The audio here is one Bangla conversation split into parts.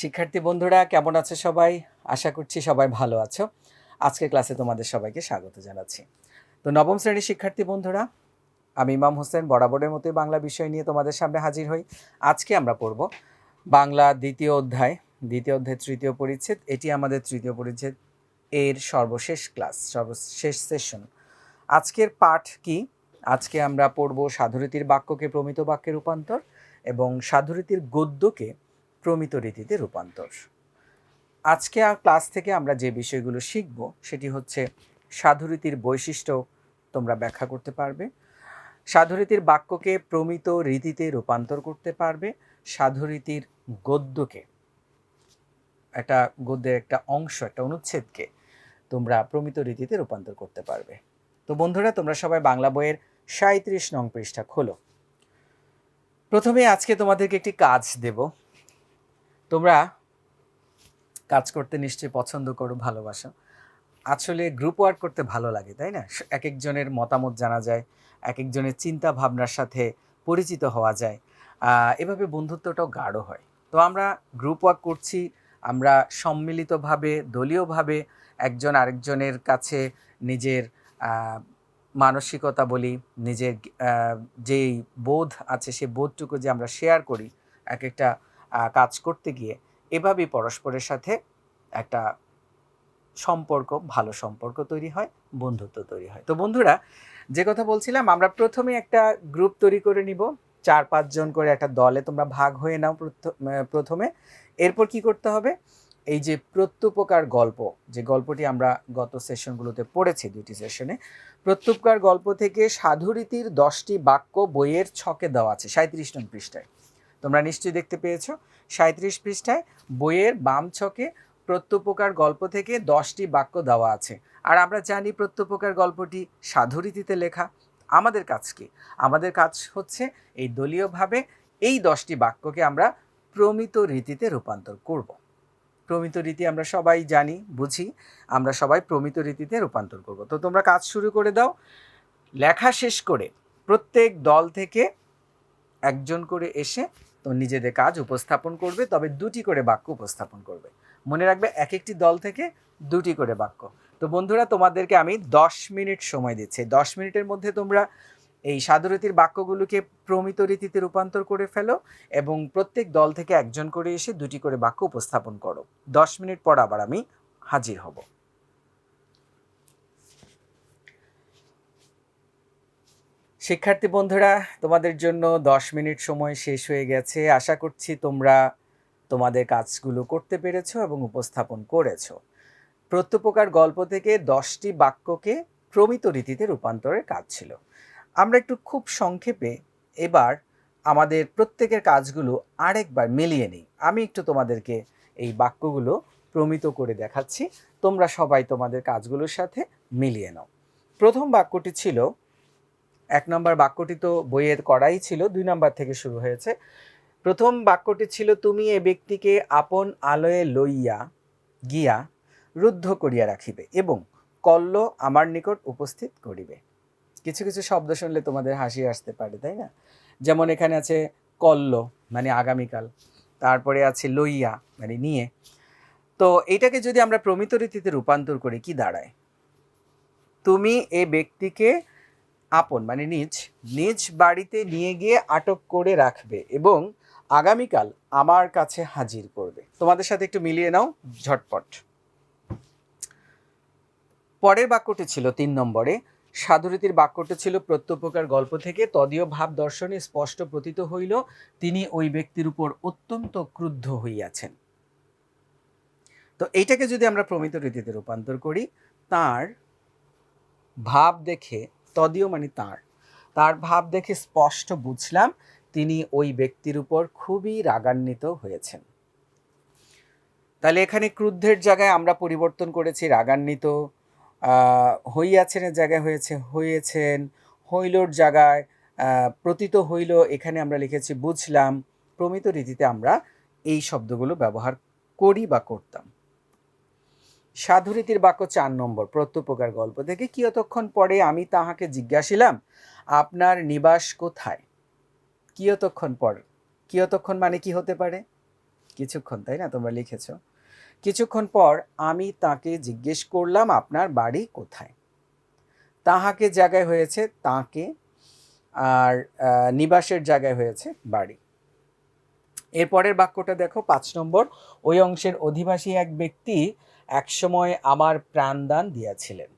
শিক্ষার্থী বন্ধুরা, কেমন আছে সবাই? আশা করছি সবাই ভালো আছো। আজকের ক্লাসে তোমাদের সবাইকে স্বাগত জানাচ্ছি। তো নবম শ্রেণির শিক্ষার্থী বন্ধুরা, আমি ইমাম হোসেন, বরাবরের মতোই বাংলা বিষয় নিয়ে তোমাদের সামনে হাজির হই। আজকে আমরা পড়ব বাংলা দ্বিতীয় অধ্যায় দ্বিতীয় অধ্যায় তৃতীয় পরিচ্ছেদ। এটি আমাদের তৃতীয় পরিচ্ছেদ এর সর্বশেষ ক্লাস, সর্বশেষ সেশন। আজকের পাঠ কি? আজকে আমরা পড়ব সাধুরীতির বাক্যকে প্রমিত বাক্যে রূপান্তর এবং সাধুরীতির গদ্যকে প্রমিত রীতিতে রূপান্তর। আজকে আর ক্লাস থেকে আমরা যে বিষয়গুলো শিখব, সেটি হচ্ছে সাধুরীতির বৈশিষ্ট্য তোমরা ব্যাখ্যা করতে পারবে। সাধুরীতির বাক্যকে প্রমিত রীতিতে রূপান্তর করতে পারবে। সাধুরীতির গদ্যকে, একটা গদ্যের একটা অংশ, একটা অনুচ্ছেদকে তোমরা প্রমিত রীতিতে রূপান্তর করতে পারবে। তো বন্ধুরা, তোমরা সবাই বাংলা বইয়ের সাঁত্রিশ নং পৃষ্ঠা খোলো। প্রথমে আজকে তোমাদেরকে একটি কাজ দেব। তোমরা কাজ করতে নিশ্চয়ই পছন্দ করো, ভালোবাসো। আসলে গ্রুপ ওয়ার্ক করতে ভালো লাগে, তাই না? এক একজনের মতামত জানা যায়, এক একজনের চিন্তা ভাবনার সাথে পরিচিত হওয়া যায়। এভাবে বন্ধুত্বটাও গাঢ় হয়। তো আমরা গ্রুপ ওয়ার্ক করছি, আমরা সম্মিলিতভাবে, দলীয়ভাবে একজন আরেকজনের কাছে নিজের মানসিকতা বলি, নিজের যেই বোধ আছে সেই বোধটুকু যে আমরা শেয়ার করি, এক একটা কাজ করতে গিয়ে এভাবেই পরস্পরের সাথে একটা সম্পর্ক, ভালো সম্পর্ক তৈরি হয়, বন্ধুত্ব তৈরি হয়। তো বন্ধুরা, যে কথা বলছিলাম, আমরা প্রথমে একটা গ্রুপ তৈরি করে নিব। চার পাঁচজন করে একটা দলে তোমরা ভাগ হয়ে নাও প্রথ- প্রথমে। এরপর কি করতে হবে? এই যে প্রত্যুপকার গল্প, যে গল্পটি আমরা গত সেশনগুলোতে পড়েছি দুটি সেশনে প্রত্যুপকার গল্প থেকে সাধুরীতির দশটি বাক্য বইয়ের ছকে দেওয়া আছে সাঁত্রিশ নং পৃষ্ঠায়। তোমরা নিশ্চয়ই দেখতে পেয়েছ। সাঁত্রিশ পৃষ্ঠায় বইয়ের বাম ছকে প্রত্যুপকার গল্প থেকে দশটি বাক্য দেওয়া আছে। আর আমরা জানি প্রত্যুপকার গল্পটি সাধুরীতিতে লেখা। আমাদের কাজ কি? আমাদের কাজ হচ্ছে এই দলীয়ভাবে এই দশটি বাক্যকে আমরা প্রমিত রীতিতে রূপান্তর করব। প্রমিত রীতি আমরা সবাই জানি, বুঝি, আমরা সবাই প্রমিত রীতিতে রূপান্তর করব। তো তোমরা কাজ শুরু করে দাও। লেখা শেষ করে প্রত্যেক দল থেকে একজন করে এসে তো নিজেদের কাজ উপস্থাপন করবে, তবে দুটি করে বাক্য উপস্থাপন করবে। মনে রাখবে এক একটি দল থেকে দুটি করে বাক্য। তো বন্ধুরা, তোমাদেরকে আমি দশ মিনিট সময় দিচ্ছি। দশ মিনিটের মধ্যে তোমরা এই সাধুরীতির বাক্যগুলোকে প্রমিত রীতিতে রূপান্তর করে ফেলো এবং প্রত্যেক দল থেকে একজন করে এসে দুটি করে বাক্য উপস্থাপন করো। দশ মিনিট পর আবার আমি হাজির হব। শিক্ষার্থী বন্ধুরা, তোমাদের জন্য দশ মিনিট সময় শেষ হয়ে গেছে। আশা করছি তোমরা তোমাদের কাজগুলো করতে পেরেছ এবং উপস্থাপন করেছ। প্রত্যুপকার গল্প থেকে দশটি বাক্যকে প্রমিত রীতিতে রূপান্তরের কাজ ছিল। আমরা একটু খুব সংক্ষেপে এবার আমাদের প্রত্যেকের কাজগুলো আরেকবার মিলিয়ে নিই। আমি একটু তোমাদেরকে এই বাক্যগুলো প্রমিত করে দেখাচ্ছি। তোমরা সবাই তোমাদের কাজগুলোর সাথে মিলিয়ে নাও। প্রথম বাক্যটি ছিল এক নম্বর বাক্যটি তো বইয়ের করাই ছিল, দুই নম্বর থেকে শুরু হয়েছে। প্রথম বাক্যটি ছিল, তুমি এ ব্যক্তিকে আপন আলয়ে লইয়া গিয়া রুদ্ধ করিয়া রাখিবে এবং কল্ল আমার নিকট উপস্থিত করিবে। কিছু কিছু শব্দ শুনলে তোমাদের হাসি আসতে পারে, তাই না? যেমন এখানে আছে কল্ল মানে আগামীকাল। তারপরে আছে লইয়া মানে নিয়ে। তো এটাকে যদি আমরা প্রমিত রীতিতে রূপান্তর করি, কি দাঁড়ায়? তুমি এ ব্যক্তিকে আপন মানে নিজ নিজ বাড়িতে নিয়ে গিয়ে আটক করে রাখবে এবং আগামীকাল আমার কাছে হাজির করবে। তোমাদের সাথে একটু মিলিয়ে নাও, ঝটপট। পরের বাক্যটি ছিল তিন নম্বরে। সাধুরীতির বাক্যটি ছিল প্রত্যুপকার গল্প থেকে, তদীয় ভাব দর্শনে স্পষ্ট প্রতীত হইল, তিনি ওই ব্যক্তির উপর অত্যন্ত ক্রুদ্ধ হইয়াছেন। তো এইটাকে যদি আমরা প্রমিত রীতিতে রূপান্তর করি, তার ভাব দেখে তদীয় মানে তার। তার ভাব দেখে স্পষ্ট বুঝলাম তিনি ওই ব্যক্তির উপর খুবই রাগান্বিত হয়েছেন। তাহলে এখানে ক্রুদ্ধের জায়গায় আমরা পরিবর্তন করেছি, রাগান্বিত হইয়াছেনের জায়গায় হয়েছে হয়েছেন হইলোর জায়গায় প্রতীত হইল, এখানে আমরা লিখেছি বুঝলাম, প্রমিত রীতিতে আমরা এই শব্দগুলো ব্যবহার করি বা করতাম। সাধুরীতির বাক্য চার নম্বর, প্রত্যুপকার গল্প থেকে কিয়তক্ষণ পরে আমি তাহাকে জিজ্ঞাসিলাম, আপনার নিবাস কোথায়? কিয়তক্ষণ পর? কিয়তক্ষণ মানে কি হতে পারে? কিছুক্ষণ, তাই না? তোমরা লিখেছ। কিছুক্ষণ পর আমি তাকে জিজ্ঞেস করলাম, আপনার বাড়ি কোথায়? তাহাকে জায়গায় হয়েছে তাকে, আর নিবাসের জায়গায় হয়েছে বাড়ি। এরপরের বাক্যটা দেখো, পাঁচ নম্বর, ওই অংশের অধিবাসী এক ব্যক্তি একসময় আমার প্রাণদান দিয়াছিলেন।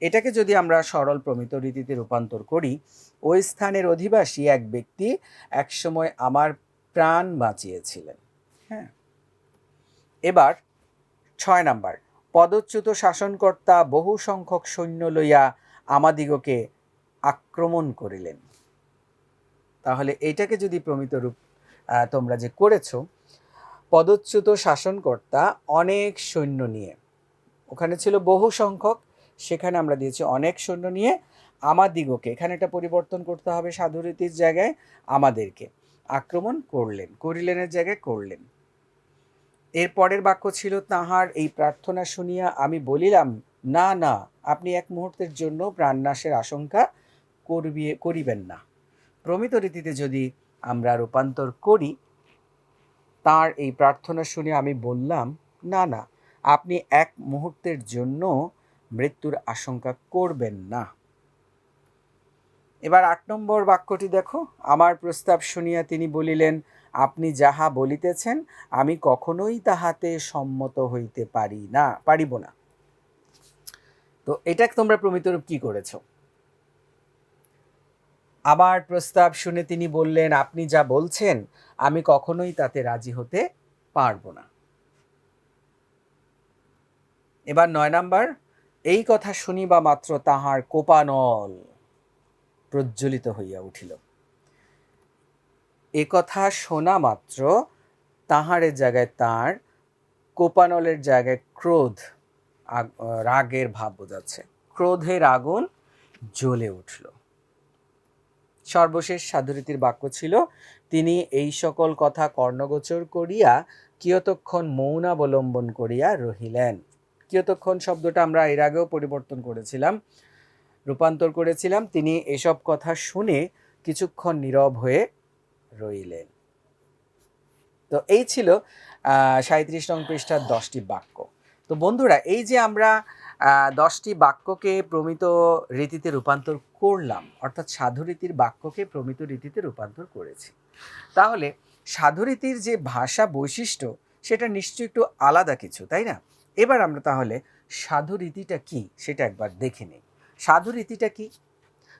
এটাকে যদি আমরা সরল প্রমিত রীতিতে রূপান্তর করি, ওই স্থানের অধিবাসী এক ব্যক্তি একসময় আমার প্রাণ বাঁচিয়েছিলেন। হ্যাঁ। এবার ছয় নাম্বার, পদচ্যুত শাসনকর্তা বহু সংখ্যক সৈন্য লইয়া আমাদিগকে আক্রমণ করিলেন। তাহলে এটাকে যদি প্রমিত রূপ তোমরা যে করেছ পদচ্যুত শাসনকর্তা অনেক সৈন্য নিয়ে। ওখানে ছিল বহু সংখ্যক, সেখানে আমরা দিয়েছি অনেক সৈন্য নিয়ে আমাদিগকে। এখানে একটা পরিবর্তন করতে হবে সাধুরীতির জায়গায়, আমাদেরকে। আক্রমণ করলেন, করিলেনের জায়গায় করলেন। এর পরের বাক্য ছিল তাহার এই প্রার্থনা শুনিয়া আমি বলিলাম, না না, আপনি এক মুহূর্তের জন্য প্রাণনাশের আশঙ্কা করবি, করিবেন না। প্রমিত রীতিতে যদি আমরা রূপান্তর করি তার এই প্রার্থনা শুনে আমি বললাম, না না, আপনি এক মুহূর্তের জন্য মৃত্যুর আশঙ্কা করবেন না। এবার আট নম্বর বাক্যটি দেখো। আমার প্রস্তাব শুনিয়া তিনি বলিলেন, আপনি যাহা বলিতেছেন, আমি কখনোই তাহাতে সম্মত হইতে পারি না, পারিব না। তো এটা তোমরা প্রমিতরূপ কি করেছ? আমার প্রস্তাব শুনে তিনি বললেন, আপনি যা বলছেন, আমি কখনোই তাতে রাজি হতে পারব না। এবার নয় নাম্বার, এই কথা শুনিবা মাত্র তাহার কোপানল প্রজ্বলিত হইয়া উঠিল। এ কথা শোনা মাত্র তাহারের জায়গায় তার কোপানলের জায়গায় ক্রোধ রাগের ভাব বোঝাচ্ছে। ক্রোধের আগুন জ্বলে উঠল। সর্বশেষ সাধুরীতির বাক্য ছিল, তিনি এই সকল কথা কর্ণগোচর করিয়া কিয়তক্ষণ মৌনাবলম্বন করিয়া রহিলেন। কিয়তক্ষণ শব্দটা আমরা এর আগেও পরিবর্তন করেছিলাম, রূপান্তর করেছিলাম। তিনি এসব কথা শুনে কিছুক্ষণ নীরব হয়ে রইলেন। তো এই ছিল সাঁত্রিশ নং পৃষ্ঠার দশটি বাক্য। তো বন্ধুরা, এই যে আমরা দশটি বাক্যকে প্রমিত রীতিতে রূপান্তর করলাম। অর্থাৎ সাধুরীতির বাক্যকে প্রমিত রীতিতে রূপান্তর করেছি। তাহলে সাধুরীতির যে ভাষা বৈশিষ্ট্য, সেটা নিশ্চয়ই একটু আলাদা কিছু, তাই না? এবার আমরা তাহলে সাধুরীতিটা কি, সেটা একবার দেখে নিই। সাধুরীতিটা কি?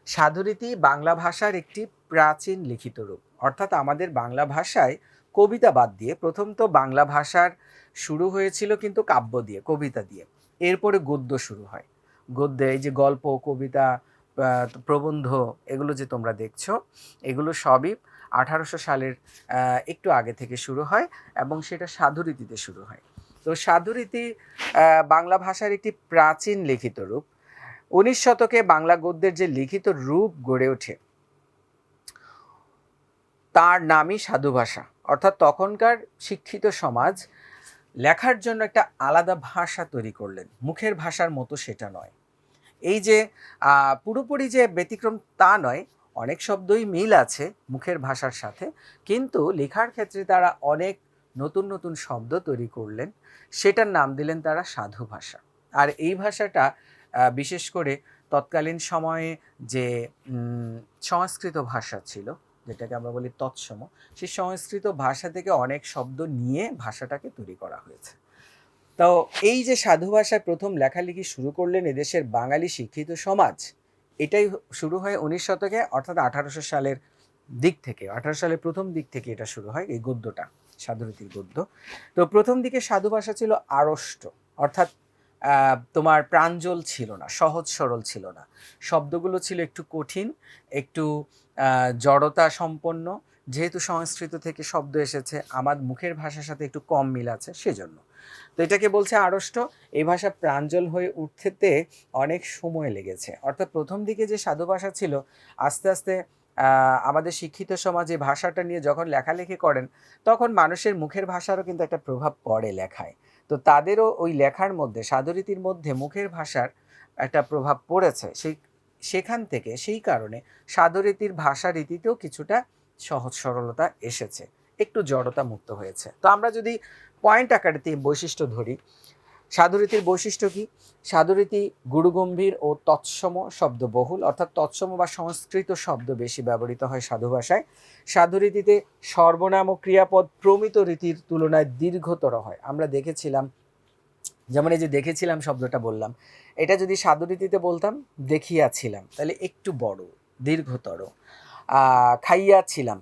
সাধুরীতি বাংলা ভাষার একটি প্রাচীন লিখিত রূপ। অর্থাৎ আমাদের বাংলা ভাষায় কবিতা বাদ দিয়ে, প্রথম তো বাংলা ভাষার শুরু হয়েছিল কিন্তু কাব্য দিয়ে, কবিতা দিয়ে। এরপরে গদ্য শুরু হয়। গদ্যে এই যে গল্প, কবিতা প্রবন্ধ এগুলো যে তোমরা দেখছ, এগুলো সবই আঠারোশো সালের একটু আগে থেকে শুরু হয় এবং সেটা সাধুরীতিতে শুরু হয়। তো সাধুরীতি বাংলা ভাষার একটি প্রাচীন লিখিত রূপ। উনিশ শতকে বাংলা গদ্যের যে লিখিত রূপ গড়ে ওঠে, তার নামই সাধু ভাষা অর্থাৎ তখনকার শিক্ষিত সমাজ লেখার জন্য একটা আলাদা ভাষা তৈরি করলেন। মুখের ভাষার মতো সেটা নয়। এই যে পুরোপুরি যে ব্যতিক্রম তা নয়, অনেক শব্দই মিল আছে মুখের ভাষার সাথে, কিন্তু লেখার ক্ষেত্রে তারা অনেক নতুন নতুন শব্দ তৈরি করলেন। সেটার নাম দিলেন তারা সাধু ভাষা। আর এই ভাষাটা বিশেষ করে তৎকালীন সময়ে যে সংস্কৃত ভাষা ছিল যেটাকে আমরা বলি তৎসম সেই সংস্কৃত ভাষা থেকে অনেক শব্দ নিয়ে ভাষাটাকে তৈরি করা হয়েছে। তো এই যে সাধু ভাষায় প্রথম লেখালেখি শুরু করলেন এদেশের বাঙালি শিক্ষিত সমাজ, এটাই শুরু হয় উনিশ শতকে, অর্থাৎ আঠারোশো সালের দিক থেকে আঠারো সালের প্রথম দিক থেকে এটা শুরু হয়, এই গদ্যটা, সাধুরীতির গদ্য। তো প্রথম দিকে সাধু ভাষা ছিল আড়ষ্ট, অর্থাৎ তোমার প্রাঞ্জল ছিল না, সহজ সরল ছিল না। শব্দগুলো ছিল একটু কঠিন, একটু জড়তা সম্পন্ন। যেহেতু সংস্কৃত থেকে শব্দ এসেছে, আমার মুখের ভাষার সাথে একটু কম মিল আছে, সেজন্য। তো এটাকে বলছে আড়ষ্ট। এই ভাষা প্রাঞ্জল হয়ে উঠতে অনেক সময় লেগেছে। অর্থাৎ প্রথম দিকে যে সাধু ভাষা ছিল, আস্তে আস্তে আমাদের শিক্ষিত সমাজে ভাষাটা নিয়ে যখন লেখালেখি করেন, তখন মানুষের মুখের ভাষারও কিন্তু একটা প্রভাব পড়ে লেখায়। তো তাদেরও ওই লেখার মধ্যে, সাধুরীতির মধ্যে মুখের ভাষার একটা প্রভাব পড়েছে। সেই, সেখান থেকে সেই কারণে সাধুরীতির ভাষা রীতিতেও কিছুটা সহজ সরলতা এসেছে। একটু জড়তা মুক্ত হয়েছে। তো আমরা যদি পয়েন্ট আকারে বৈশিষ্ট্য ধরি সাধুরীতির বৈশিষ্ট্য কি? সাধুরীতি গুরুগম্ভীর ও তৎসম শব্দবহুল, অর্থাৎ তৎসম বা সংস্কৃত শব্দ বেশি ব্যবহৃত হয় সাধু ভাষায়। সাধুরীতিতে সর্বনাম ও ক্রিয়াপদ প্রমিত রীতির তুলনায় দীর্ঘতর হয়। আমরা দেখেছিলাম, যেমন এই যে দেখেছিলাম শব্দটা বললাম, এটা যদি সাধুরীতিতে বলতাম, দেখিয়াছিলাম, তাহলে একটু বড়, দীর্ঘতর। খাইয়াছিলাম,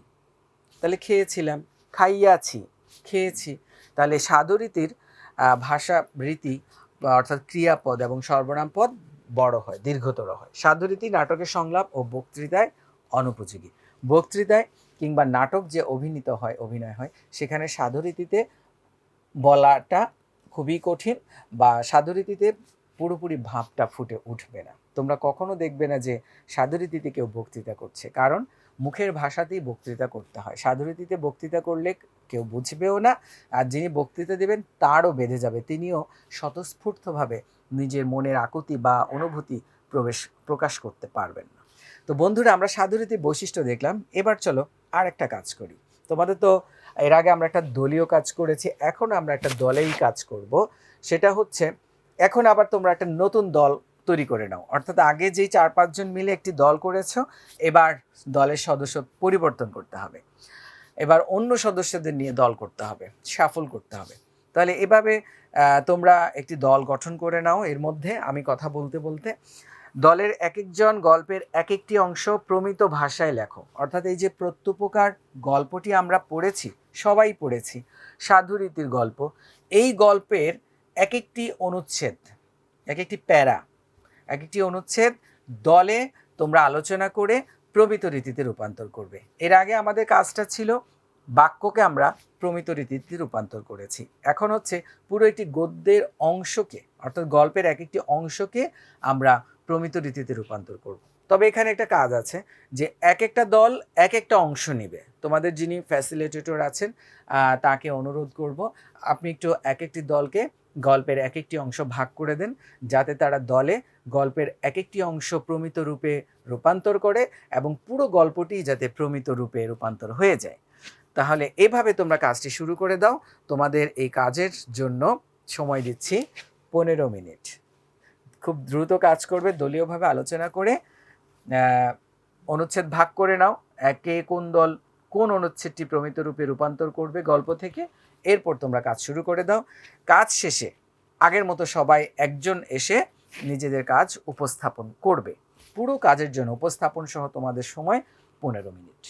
তাহলে খেয়েছিলাম, খাইয়াছি, খেয়েছি, তাহলে সাধুরীতির ভাষা রীতি অর্থাৎ ক্রিয়াপদ এবং সর্বনাম পদ বড় হয়, দীর্ঘতর হয়। সাধুরীতি নাটকের সংলাপ ও বক্তৃতায় অনুপযোগী। বক্তৃতায় কিংবা নাটক যে অভিনীত হয়, অভিনয় হয়, সেখানে সাধুরীতিতে বলাটা খুবই কঠিন বা সাধুরীতিতে পুরোপুরি ভাবটা ফুটে উঠবে না। তোমরা কখনো দেখবে না যে সাধুরীতিতে কেউ বক্তৃতা করছে। কারণ মুখের ভাষাতেই বক্তৃতা করতে হয়। সাধুরীতিতে বক্তৃতা করলে কেউ বুঝবেও না, আর যিনি বক্তৃতা দেবেন তারও বেঁধে যাবে। তিনিও স্বতঃস্ফূর্তভাবে নিজের মনের আকুতি বা অনুভূতি প্রবেশ, প্রকাশ করতে পারবেন না। তো বন্ধুরা, আমরা সাধুরীতির বৈশিষ্ট্য দেখলাম। এবার চলো আর একটা কাজ করি। তোমাদের তো এর আগে আমরা একটা দলীয় কাজ করেছি, এখন আমরা একটা দলেই কাজ করব। সেটা হচ্ছে, এখন আবার তোমরা একটা নতুন দল তৈরি করে নাও। অর্থাৎ আগে যেই চার পাঁচজন মিলে একটি দল করেছ, এবার দলের সদস্য পরিবর্তন করতে হবে। এবার অন্য সদস্যদের নিয়ে দল করতে হবে সাফল করতে হবে। তাহলে এভাবে তোমরা একটি দল গঠন করে নাও। এর মধ্যে আমি কথা বলতে বলতে, দলের এক একজন গল্পের এক একটি অংশ প্রমিত ভাষায় লেখো। অর্থাৎ এই যে প্রত্যুপকার গল্পটি আমরা পড়েছি, সবাই পড়েছি সাধুরীতির গল্প, এই গল্পের এক একটি অনুচ্ছেদ এক একটি প্যারা এক একটি অনুচ্ছেদ দলে তোমরা আলোচনা করে প্রমিত রীতিতে রূপান্তর করবে। এর আগে আমাদের কাজটা ছিল বাক্যকে আমরা প্রমিত রীতিতে রূপান্তর করেছি। এখন হচ্ছে পুরো একটি গদ্যের অংশকে, অর্থাৎ গল্পের এক একটি অংশকে আমরা প্রমিত রীতিতে রূপান্তর করব। তবে এখানে একটা কাজ আছে যে এক একটা দল এক একটা অংশ নেবে। তোমাদের যিনি ফ্যাসিলিটেটর আছেন তাকে অনুরোধ করব, আপনি একটু এক একটি দলকে গল্পের এক একটি অংশ ভাগ করে দেন, যাতে তারা দলে গল্পের এক একটি অংশ প্রমিত রূপে রূপান্তর করে এবং পুরো গল্পটি যাতে প্রমিত রূপে রূপান্তর হয়ে যায়। তাহলে এভাবে তোমরা কাজটি শুরু করে দাও। তোমাদের এই কাজের জন্য সময় দিচ্ছি পনেরো মিনিট। খুব দ্রুত কাজ করবে, দলীয়ভাবে আলোচনা করে অনুচ্ছেদ ভাগ করে নাও। একে কোন দল কোন অনুচ্ছেদটি প্রমিত রূপে রূপান্তর করবে গল্প থেকে, এরপর তোমরা কাজ শুরু করে দাও। কাজ শেষে আগের মতো সবাই একজন এসে নিজেদের কাজ উপস্থাপন করবে। পুরো কাজের জন্য উপস্থাপন সহ তোমাদের সময় পনেরো মিনিট।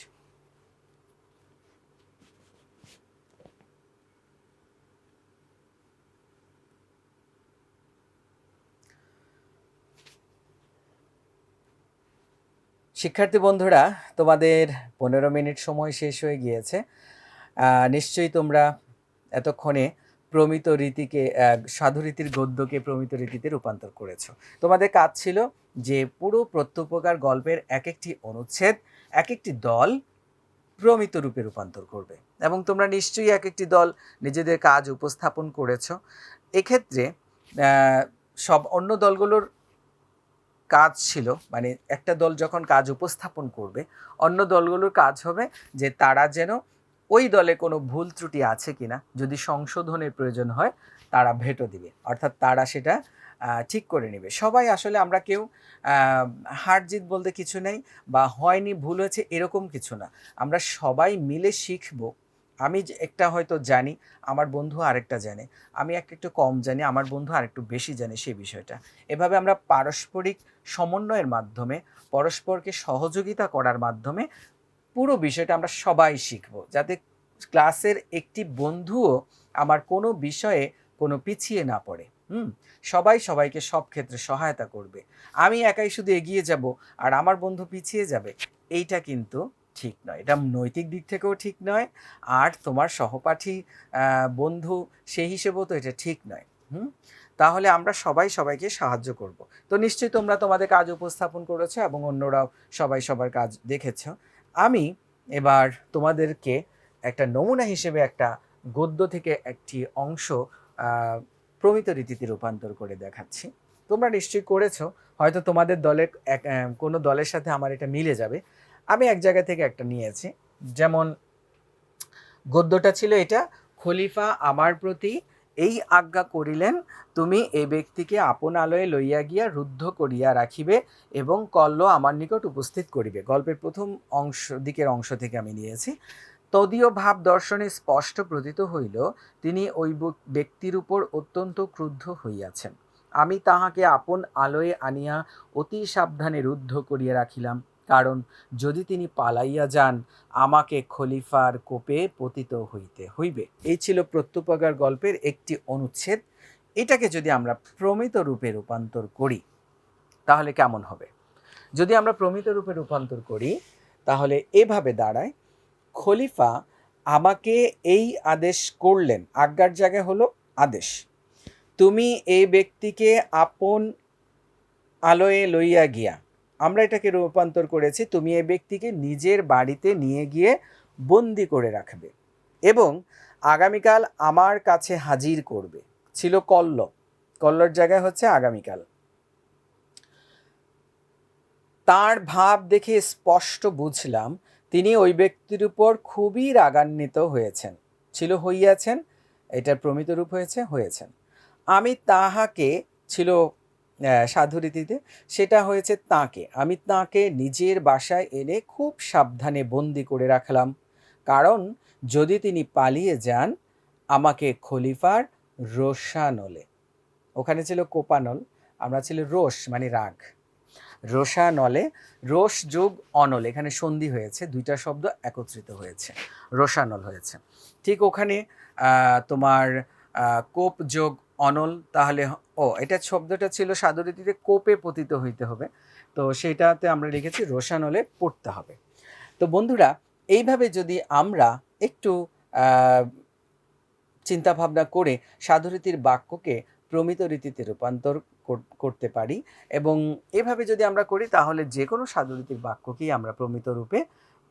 শিক্ষার্থী বন্ধুরা, তোমাদের পনেরো মিনিট সময় শেষ হয়ে গিয়েছে। নিশ্চয়ই তোমরা এতক্ষণে প্রমিত রীতিকে সাধুরীতির গদ্যকে প্রমিত রীতিতে রূপান্তর করেছ। তোমাদের কাজ ছিল যে পুরো প্রত্যুপকার গল্পের এক একটি অনুচ্ছেদ এক একটি দল প্রমিত রূপে রূপান্তর করবে এবং তোমরা নিশ্চয়ই এক একটি দল নিজেদের কাজ উপস্থাপন করেছ। এক্ষেত্রে সব অন্য দলগুলোর কাজ ছিল মানে একটা দল যখন কাজ উপস্থাপন করবে, অন্য দলগুলোর কাজ হবে যে তারা যেন ওই দলে কোনো ভুল ত্রুটি আছে কিনা, যদি সংশোধনের প্রয়োজন হয়, তারা ভেটো দিবে। অর্থাৎ তারা সেটা ঠিক করে নেবে। সবাই আসলে আমরা কেউ হার জিত বলতে কিছু নেই বা হয়নি, ভুল হয়েছে, এরকম কিছু না। আমরা সবাই মিলে শিখব। আমি একটা হয়তো জানি, আমার বন্ধু আরেকটা জানে। আমি একটা একটু কম জানি, আমার বন্ধু আরেকটু বেশি জানে সেই বিষয়টা। এভাবে আমরা পারস্পরিক সমন্বয়ের মাধ্যমে, পরস্পরকে সহযোগিতা করার মাধ্যমে পুরো বিষয়টা আমরা সবাই শিখব, যাতে ক্লাসের একটি বন্ধুও আমার কোনো বিষয়ে কোনো পিছিয়ে না পড়ে। হুম? সবাই সবাইকে সব ক্ষেত্রে সহায়তা করবে। আমি একাই শুধু এগিয়ে যাব আর আমার বন্ধু পিছিয়ে যাবে, এইটা কিন্তু ঠিক নয়। এটা নৈতিক দিক থেকেও ঠিক নয়, আর তোমার সহপাঠী বন্ধু সেই হিসেবেও তো এটা ঠিক নয়। হুম? তাহলে আমরা সবাই সবাইকে সাহায্য করব। তো নিশ্চয়ই তোমরা তোমাদের কাজ উপস্থাপন করেছ এবং অন্যরাও সবাই সবার কাজ দেখেছ। আমি এবার তোমাদেরকে একটা নমুনা হিসেবে একটা গদ্য থেকে একটি অংশ প্রমিত রীতিতে রূপান্তর করে দেখাচ্ছি। তোমরা নিশ্চয়ই করেছ, হয়তো তোমাদের দলের এক কোনো দলের সাথে আমার এটা মিলে যাবে। আমি এক জায়গা থেকে একটা নিয়েছি, যেমন গদ্যটা ছিল এটা, খলিফা আমার প্রতি এই আজ্ঞা করিলেন, তুমি এ ব্যক্তিকে আপন আলয়ে লইয়া গিয়া রুদ্ধ করিয়া রাখিবে এবং কল্ল আমার নিকট উপস্থিত করিবে। গল্পের প্রথম অংশ, দিকের অংশ থেকে আমি নিয়েছি। তদীয় ভাব দর্শনে স্পষ্ট প্রতীত হইল, তিনি ওই ব্যক্তির উপর অত্যন্ত ক্রুদ্ধ হইয়াছেন। আমি তাহাকে আপন আলোয় আনিয়া অতি সাবধানে রুদ্ধ করিয়া রাখিলাম। কারণ যদি তিনি পালাইয়া যান, আমাকে খলিফার কোপে পতিত হইতে হইবে। এই ছিল প্রত্যুপগার গল্পের একটি অনুচ্ছেদ। এটাকে যদি আমরা প্রমিত রূপে রূপান্তর করি, তাহলে কেমন হবে? যদি আমরা প্রমিত রূপে রূপান্তর করি, তাহলে এভাবে দাঁড়ায়, খলিফা আমাকে এই আদেশ করলেন। আজ্ঞার জায়গায় হলো আদেশ। তুমি এই ব্যক্তিকে আপন আলোয়ে লইয়া গিয়া আমরা এটাকে রূপান্তর করেছি, তুমি এই ব্যক্তিকে নিজের বাড়িতে নিয়ে গিয়ে বন্দি করে রাখবে এবং আগামীকাল আমার কাছে হাজির করবে। ছিল কল্ল কল্লর জায়গায় হচ্ছে আগামীকাল। তার ভাব দেখে স্পষ্ট বুঝলাম, তিনি ওই ব্যক্তির উপর খুবই রাগান্বিত হয়েছেন। ছিল হইয়াছেন এটার প্রমিত রূপ হয়েছে, হয়েছেন। আমি তাহাকে, ছিল সাধুরীতিতে সেটা হয়েছে তাকে। আমি তাকে নিজের বাসায় এনে খুব সাবধানে বন্দি করে রাখলাম। কারণ যদি তিনি পালিয়ে যান, আমাকে খলিফার রোষানলে ওখানে ছিল কোপানল, আমরা ছিল রোষ মানে রাগ। রোষানলে রোষ যোগ অনল, এখানে সন্ধি হয়েছে, দুইটা শব্দ একত্রিত হয়েছে রোষানল হয়েছে। ঠিক ওখানে তোমার কোপ যোগ অনল তাহলে ও এটা শব্দটা ছিল সাদরীতিতে কোপে পতিত হইতে হবে। তো সেটাতে আমরা লিখেছি রোষানলে পড়তে হবে। তো বন্ধুরা এইভাবে যদি আমরা একটু আহ, চিন্তা ভাবনা করে সাধুরীতির বাক্যকে প্রমিত রীতিতে রূপান্তর করতে পারি এবং এভাবে যদি আমরা করি তাহলে যে কোনো সাধুরীতির বাক্যকেই আমরা প্রমিত রূপে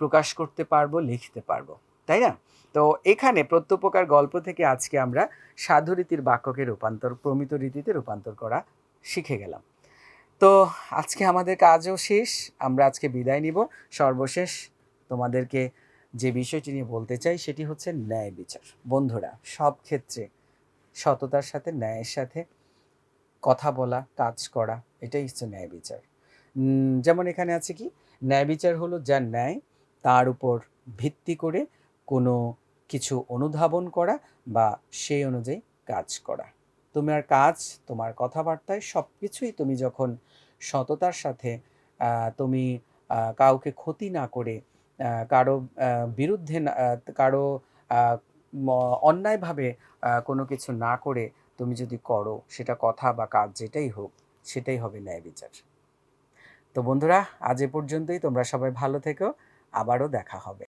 প্রকাশ করতে পারব লিখতে পারব। তাই না? তো এখানে প্রত্যুপকার গল্প থেকে আজকে আমরা সাধুরীতির বাক্যকে রূপান্তর, প্রমিত রীতিতে রূপান্তর করা শিখে গেলাম। তো আজকে আমাদের কাজও শেষ, আমরা আজকে বিদায় নিব। সর্বশেষ তোমাদেরকে যে বিষয়টি নিয়ে বলতে চাই সেটি হচ্ছে ন্যায় বিচার। বন্ধুরা, সব ক্ষেত্রে সততার সাথে, ন্যায়ের সাথে কথা বলা, কাজ করা, এটাই হচ্ছে ন্যায় বিচার। যেমন এখানে আছে কি? ন্যায় বিচার হলো যার ন্যায়, তার উপর ভিত্তি করে কোনো কিছু অনুধাবন করা বা সেই অনুযায়ী কাজ করা। তোমার কাজ, তোমার কথাবার্তায় সব কিছুই তুমি যখন সততার সাথে তুমি কাউকে ক্ষতি না করে কারও বিরুদ্ধে কারও অন্যায়ভাবে কোনো কিছু না করে তুমি যদি করো, সেটা কথা বা কাজ যেটাই হোক, সেটাই হবে ন্যায় বিচার। তো বন্ধুরা, আজ এ পর্যন্তই, তোমরা সবাই ভালো থেকো, আবারও দেখা হবে।